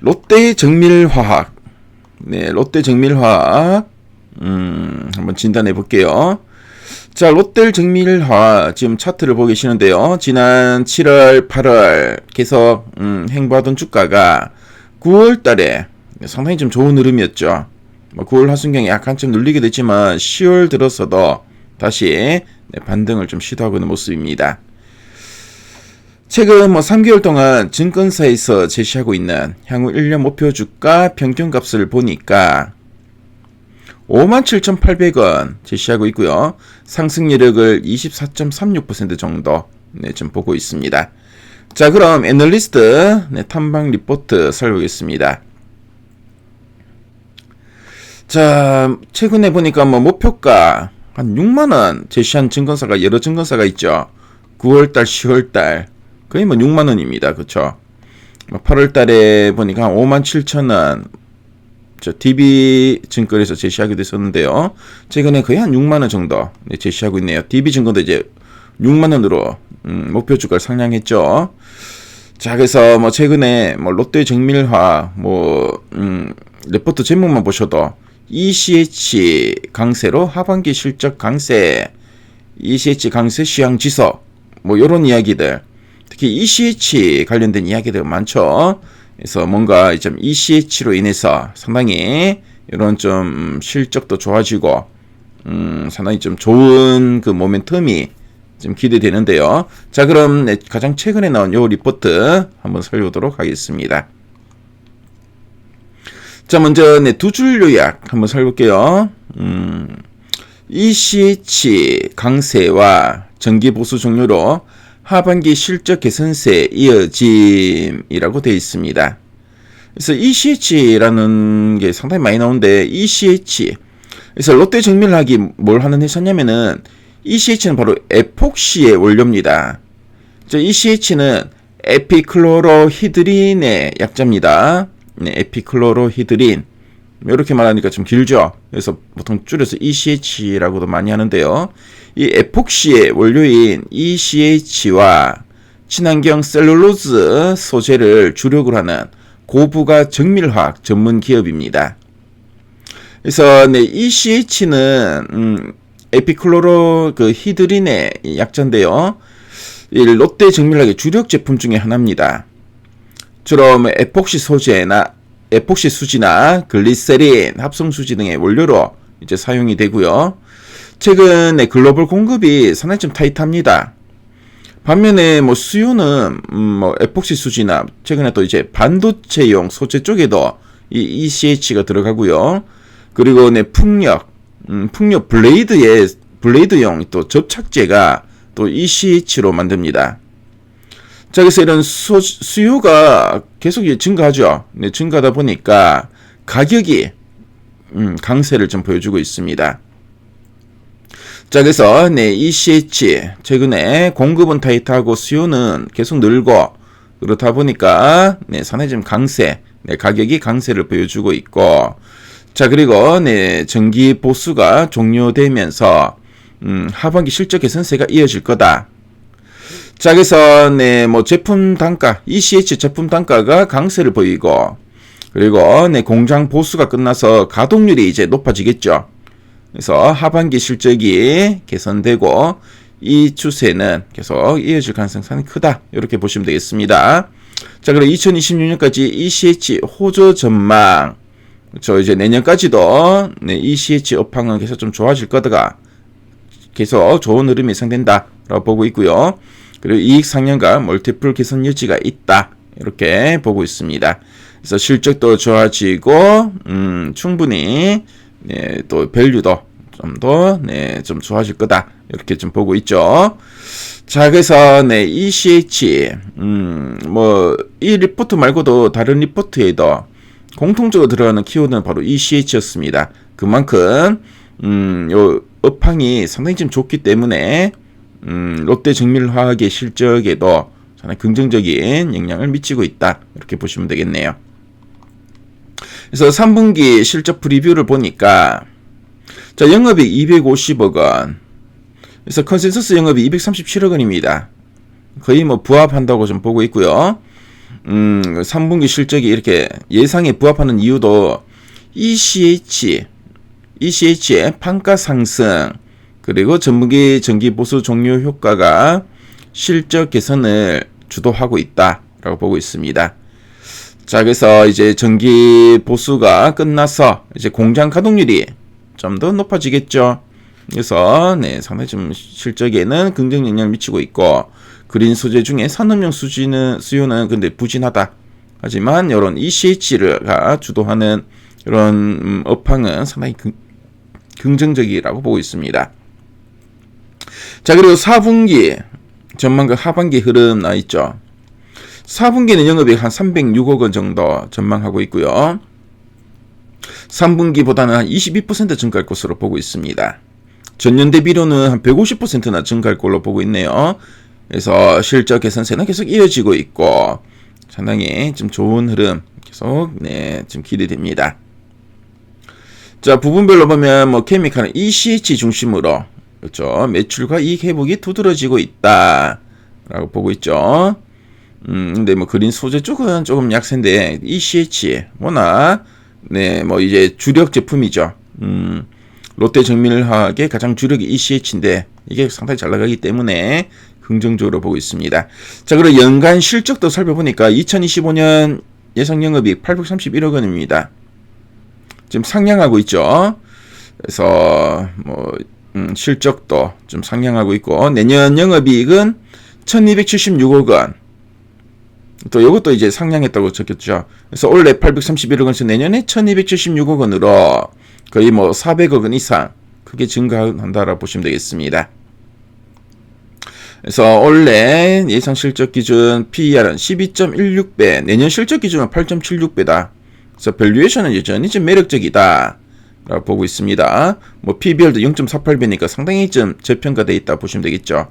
롯데 정밀화학. 네, 롯데 정밀화학. 음, 한번 진단해 볼게요. 자, 롯데 정밀화학 지금 차트를 보고 계시는데요. 지난 7월, 8월 계속 음, 행보하던 주가가 9월 달에 상당히 좀 좋은 흐름이었죠. 뭐 9월 하순경에 약간 좀 눌리게 됐지만 10월 들어서도 다시 네, 반등을 좀 시도하고 있는 모습입니다. 최근 뭐 3개월 동안 증권사에서 제시하고 있는 향후 1년 목표 주가 평균값을 보니까 57,800원 제시하고 있고요. 상승 여력을 24.36% 정도 네, 좀 보고 있습니다. 자, 그럼 애널리스트 네, 탐방 리포트 살펴보겠습니다. 자, 최근에 보니까 뭐 목표가 한 6만 원 제시한 증권사가 여러 증권사가 있죠. 9월 달, 10월 달 거의 뭐 6만 원입니다. 그렇죠? 8월 달에 보니까 한 5만 7천 원. 저 DB 증권에서 제시하기도 했었는데요. 최근에 거의 한 6만 원 정도 네, 제시하고 있네요. DB 증권도 이제 6만 원으로 음, 목표 주가를 상향했죠. 자, 그래서 뭐 최근에 뭐 롯데 정밀화 뭐 음, 레포트 제목만 보셔도 ECH 강세로 하반기 실적 강세, ECH 강세 시향 지속 뭐 이런 이야기들 특히 ECH 관련된 이야기들 많죠. 그래서 뭔가 좀 ECH로 인해서 상당히 이런 좀 실적도 좋아지고 음, 상당히 좀 좋은 그 모멘텀이 좀 기대되는데요. 자, 그럼 네, 가장 최근에 나온 요 리포트 한번 살펴보도록 하겠습니다. 자, 먼저 네, 두 줄 요약 한번 살펴볼게요. 음, ECH 강세와 정기 보수 종료로 하반기 실적 개선세 이어짐이라고 되어 있습니다. 그래서 ECH라는 게 상당히 많이 나오는데 ECH 그래서 롯데 정밀학이 뭘 하는 회사냐면은 ECH는 바로 에폭시의 원료입니다. ECH는 에피클로로히드린의 약자입니다. 네, 에피클로로히드린 이렇게 말하니까 좀 길죠. 그래서 보통 줄여서 ECH라고도 많이 하는데요. 이 에폭시의 원료인 ECH와 친환경 셀룰로즈 소재를 주력으로 하는 고부가 정밀화학 전문 기업입니다. 그래서 네, ECH는 음, 에피클로로 그 히드린의 약자인데요. 이 롯데 정밀화학의 주력 제품 중에 하나입니다. 주로 뭐 에폭시 소재나 에폭시 수지나 글리세린, 합성 수지 등의 원료로 이제 사용이 되고요. 최근에 글로벌 공급이 상당히 좀 타이트합니다. 반면에 뭐 수요는 음뭐 에폭시 수지나 최근에 또 이제 반도체용 소재 쪽에도 이 ECH가 들어가고요. 그리고 네 풍력, 음 풍력 블레이드의 블레이드용 또 접착제가 또 ECH로 만듭니다. 자, 그래서 이런 수, 수요가 계속 증가하죠. 네, 증가하다 보니까 가격이 음, 강세를 좀 보여주고 있습니다. 자, 그래서 네, ECH 최근에 공급은 타이트하고 수요는 계속 늘고 그렇다 보니까 네, 상당히 좀 강세, 네, 가격이 강세를 보여주고 있고 자, 그리고 네, 전기 보수가 종료되면서 음, 하반기 실적 개선세가 이어질 거다. 자, 그래서, 네, 뭐, 제품 단가, ECH 제품 단가가 강세를 보이고, 그리고, 네, 공장 보수가 끝나서 가동률이 이제 높아지겠죠. 그래서 하반기 실적이 개선되고, 이 추세는 계속 이어질 가능성이 상당히 크다. 이렇게 보시면 되겠습니다. 자, 그럼 2026년까지 ECH 호조 전망. 저 이제 내년까지도, 네, ECH 업황은 계속 좀 좋아질 거다가, 계속 좋은 흐름이 예상된다. 라고 보고 있고요. 그리고 이익 상향과 멀티플 개선 여지가 있다. 이렇게 보고 있습니다. 그래서 실적도 좋아지고 음, 충분히 네, 또 밸류도 좀 더 네, 좀 좋아질 거다. 이렇게 좀 보고 있죠. 자, 그래서 네, ECH 음, 뭐 이 리포트 말고도 다른 리포트에도 공통적으로 들어가는 키워드는 바로 ECH였습니다. 그만큼 음, 요 업황이 상당히 좀 좋기 때문에 음, 롯데 정밀화학의 실적에도 상당히 긍정적인 영향을 미치고 있다. 이렇게 보시면 되겠네요. 그래서 3분기 실적 프리뷰를 보니까 자, 영업이익 250억 원. 그래서 컨센서스 영업이 237억 원입니다. 거의 뭐 부합한다고 좀 보고 있고요. 음, 3분기 실적이 이렇게 예상에 부합하는 이유도 ECH, ECH의 판가 상승, 그리고 전분기 전기 보수 종료 효과가 실적 개선을 주도하고 있다라고 보고 있습니다. 자, 그래서 이제 전기 보수가 끝나서 이제 공장 가동률이 좀 더 높아지겠죠. 그래서 네, 상당히 좀 실적에는 긍정 영향을 미치고 있고 그린 소재 중에 산업용 수지는 수요는 근데 부진하다. 하지만 이런 ECH가 주도하는 이런 음, 업황은 상당히 긍, 긍정적이라고 보고 있습니다. 자, 그리고 4분기 전망과 하반기 흐름 나 있죠. 4분기는 영업이익 한 306억 원 정도 전망하고 있고요. 3분기보다는 한 22% 증가할 것으로 보고 있습니다. 전년 대비로는 한 150%나 증가할 걸로 보고 있네요. 그래서 실적 개선세는 계속 이어지고 있고 상당히 좀 좋은 흐름 계속 네, 좀 기대됩니다. 자, 부분별로 보면 뭐 케미칼은 ECH 중심으로 그렇죠. 매출과 이익 회복이 두드러지고 있다라고 보고 있죠. 음, 근데 뭐 그린 소재 쪽은 조금 약세인데 ECH 워낙 네, 뭐 이제 주력 제품이죠. 음, 롯데 정밀화학의 가장 주력이 ECH인데 이게 상당히 잘 나가기 때문에 긍정적으로 보고 있습니다. 자, 그리고 연간 실적도 살펴보니까 2025년 예상 영업이익 831억 원입니다. 지금 상향하고 있죠. 그래서 뭐 음, 실적도 좀 상향하고 있고 내년 영업이익은 1,276억 원. 또 이것도 이제 상향했다고 적혔죠. 그래서 올해 831억 원에서 내년에 1,276억 원으로 거의 뭐 400억 원 이상 크게 증가한다라고 보시면 되겠습니다. 그래서 올해 예상 실적 기준 PER은 12.16배, 내년 실적 기준은 8.76배다. 그래서 밸류에이션은 여전히 좀 매력적이다. 라고 보고 있습니다. 뭐 PBR도 0.48배니까 상당히 좀 저평가되어 있다 보시면 되겠죠.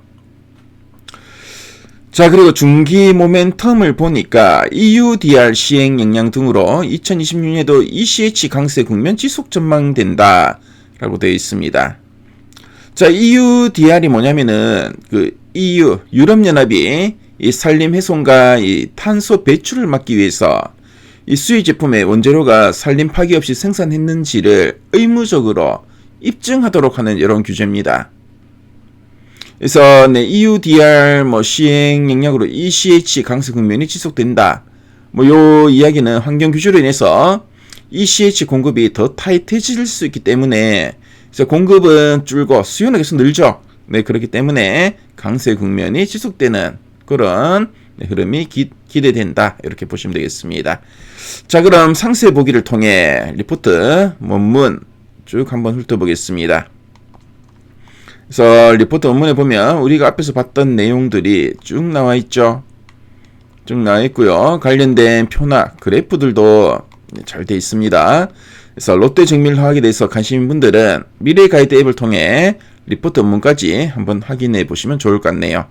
자, 그리고 중기 모멘텀을 보니까 EUDR 시행 역량 등으로 2026년에도 ECH 강세 국면 지속 전망된다. 라고 되어 있습니다. 자, EUDR이 뭐냐면은 그 EU 유럽연합이 이 산림 훼손과 이 탄소 배출을 막기 위해서 이 수입 제품의 원재료가 산림 파기 없이 생산했는지를 의무적으로 입증하도록 하는 이런 규제입니다. 그래서 네, EUDR 뭐 시행 영역으로 ECH 강세 국면이 지속된다. 뭐 요 이야기는 환경 규제로 인해서 ECH 공급이 더 타이트해질 수 있기 때문에 그래서 공급은 줄고 수요는 계속 늘죠. 네, 그렇기 때문에 강세 국면이 지속되는 그런 네, 흐름이 기, 기대된다. 이렇게 보시면 되겠습니다. 자, 그럼 상세 보기를 통해 리포트 원문 쭉 한번 훑어보겠습니다. 그래서 리포트 원문에 보면 우리가 앞에서 봤던 내용들이 쭉 나와 있죠. 쭉 나와 있고요. 관련된 표나 그래프들도 잘 돼 있습니다. 그래서 롯데 정밀화학에 대해서 관심인 분들은 미래 가이드 앱을 통해 리포트 원문까지 한번 확인해 보시면 좋을 것 같네요.